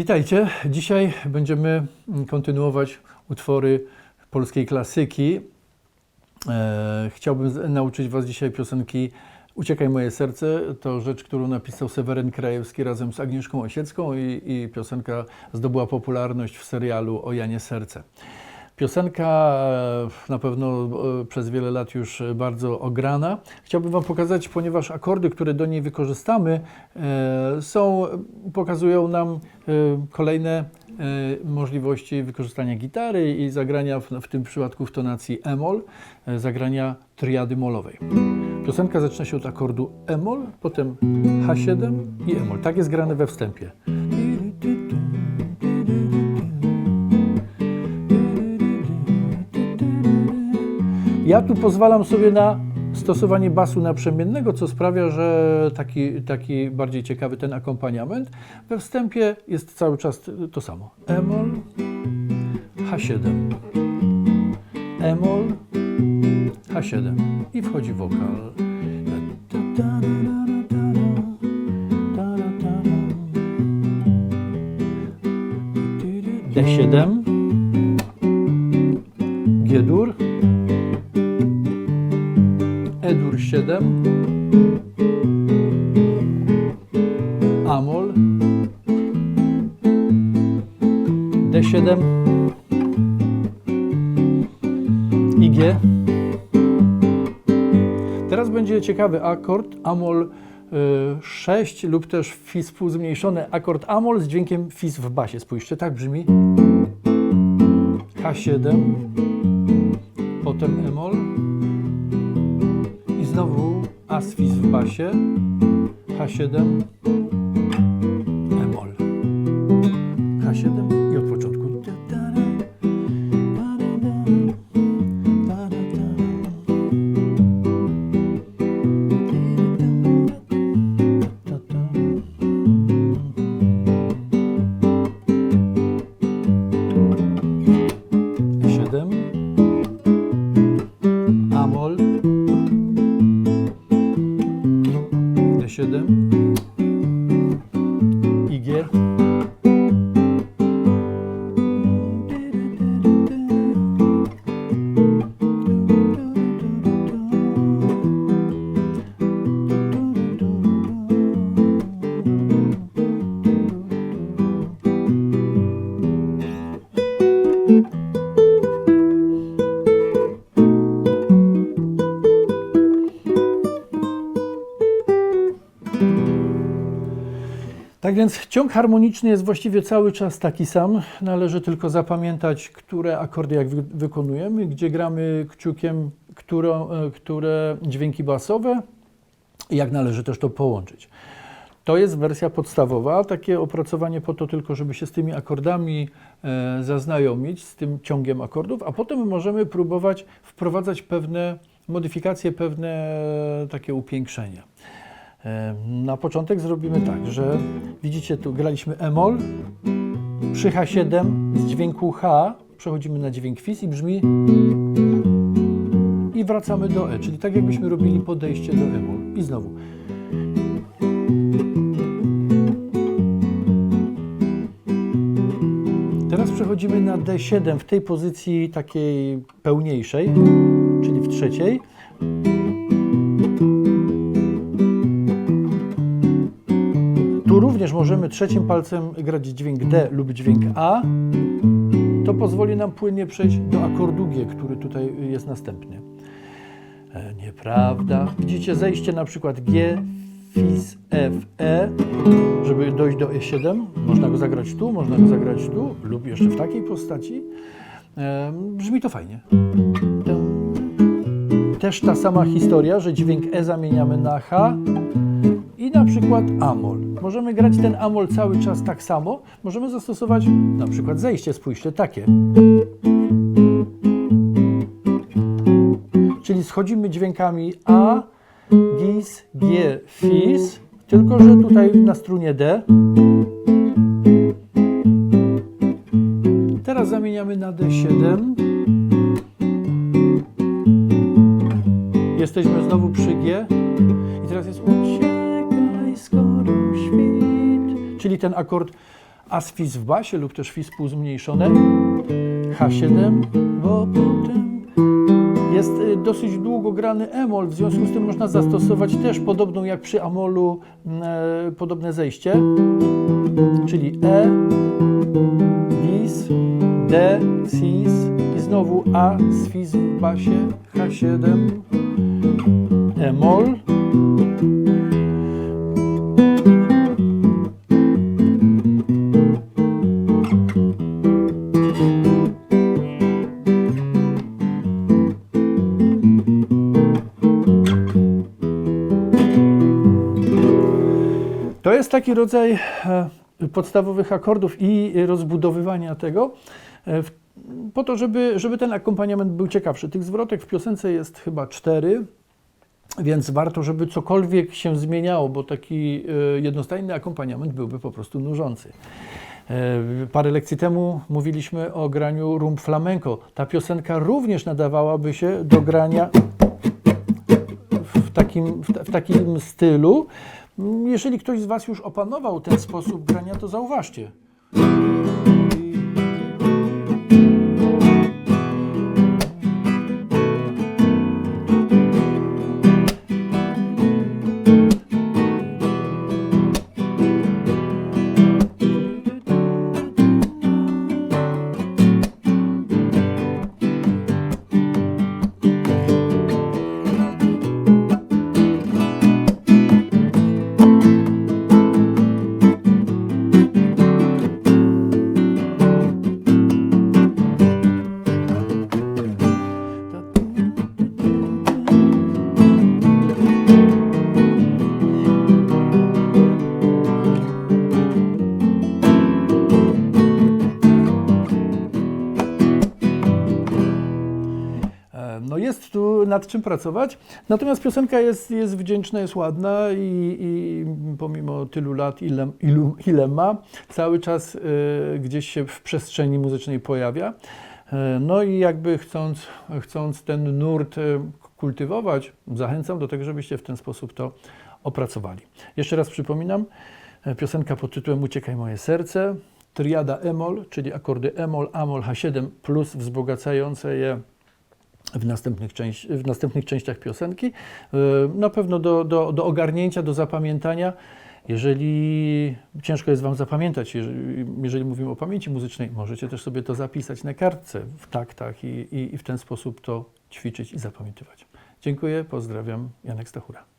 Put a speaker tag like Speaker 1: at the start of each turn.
Speaker 1: Witajcie. Dzisiaj będziemy kontynuować utwory polskiej klasyki. E, chciałbym nauczyć Was dzisiaj piosenki Uciekaj moje serce. To rzecz, którą napisał Seweryn Krajewski razem z Agnieszką Osiecką i, i piosenka zdobyła popularność w serialu O Janie Serce. Piosenka e, na pewno e, przez wiele lat już bardzo ograna. Chciałbym Wam pokazać, ponieważ akordy, które do niej wykorzystamy, e, są, pokazują nam e, kolejne e, możliwości wykorzystania gitary i zagrania, w, w tym przypadku w tonacji e-moll, e, zagrania triady molowej. Piosenka zaczyna się od akordu e-moll, potem H7 i e-moll. Tak jest grane we wstępie. Ja tu pozwalam sobie na stosowanie basu naprzemiennego, co sprawia, że taki, taki bardziej ciekawy ten akompaniament. We wstępie jest cały czas to samo. E-moll, H7, E-moll, H7 i wchodzi wokal. D7, G-dur, E-dur 7, Amol, D7 i G. Teraz będzie ciekawy akord Amol y, 6 lub też Fis współzmniejszony akord Amol z dźwiękiem Fis w basie. Spójrzcie, tak brzmi. H7, potem Emol znowu As Fis w basie, H7, D7. Tak więc ciąg harmoniczny jest właściwie cały czas taki sam. Należy tylko zapamiętać, które akordy jak wy wykonujemy, gdzie gramy kciukiem, którą, e, które dźwięki basowe i jak należy też to połączyć. To jest wersja podstawowa, takie opracowanie po to tylko, żeby się z tymi akordami e, zaznajomić, z tym ciągiem akordów, a potem możemy próbować wprowadzać pewne modyfikacje, pewne e, takie upiększenia. Na początek zrobimy tak, że widzicie tu graliśmy e-moll, przy H7 z dźwięku H przechodzimy na dźwięk Fis i brzmi i wracamy do E, czyli tak jakbyśmy robili podejście do e-moll. I znowu. Teraz przechodzimy na D7 w tej pozycji takiej pełniejszej, czyli w trzeciej. Również możemy trzecim palcem grać dźwięk D lub dźwięk A. To pozwoli nam płynnie przejść do akordu G, który tutaj jest następny. E, Nieprawda. Widzicie zejście na przykład G, Fis, F, E, żeby dojść do E7. Można go zagrać tu, można go zagrać tu lub jeszcze w takiej postaci. E, Brzmi to fajnie. Też ta sama historia, że dźwięk E zamieniamy na H i na przykład amol. Możemy grać ten amol cały czas tak samo. Możemy zastosować na przykład zejście, spójrzcie, takie. Czyli schodzimy dźwiękami A, Gis, G, Fis, tylko że tutaj na strunie D. Teraz zamieniamy na D7. Jesteśmy znowu przy G. I teraz jest świt. Czyli ten akord as fis w basie lub też fis półzmniejszone, H7, bo potem jest y, dosyć długo grany emol, w związku z tym można zastosować też podobną jak przy amolu e, podobne zejście, czyli E, dis, D, cis i znowu A z fis w basie, H7, emol. To jest taki rodzaj e, podstawowych akordów i rozbudowywania tego, e, po to, żeby, żeby ten akompaniament był ciekawszy. Tych zwrotek w piosence jest chyba cztery, więc warto, żeby cokolwiek się zmieniało, bo taki e, jednostajny akompaniament byłby po prostu nużący. Parę lekcji temu mówiliśmy o graniu rumb flamenco. Ta piosenka również nadawałaby się do grania w takim, w, ta- w takim stylu. Jeżeli ktoś z Was już opanował ten sposób grania, to zauważcie. Nad czym pracować, natomiast piosenka jest, jest wdzięczna, jest ładna i, i pomimo tylu lat, ile, ilu, ile ma, cały czas e, gdzieś się w przestrzeni muzycznej pojawia. E, no i jakby chcąc, chcąc ten nurt e, kultywować, zachęcam do tego, żebyście w ten sposób to opracowali. Jeszcze raz przypominam, piosenka pod tytułem Uciekaj moje serce, triada emol, czyli akordy emol, amol, H7 plus wzbogacające je w następnych, część, w następnych częściach piosenki. Yy, Na pewno do, do, do ogarnięcia, do zapamiętania. Jeżeli ciężko jest Wam zapamiętać, jeżeli, jeżeli mówimy o pamięci muzycznej, możecie też sobie to zapisać na kartce w taktach i, i, i w ten sposób to ćwiczyć i zapamiętywać. Dziękuję, pozdrawiam, Janek Stachura.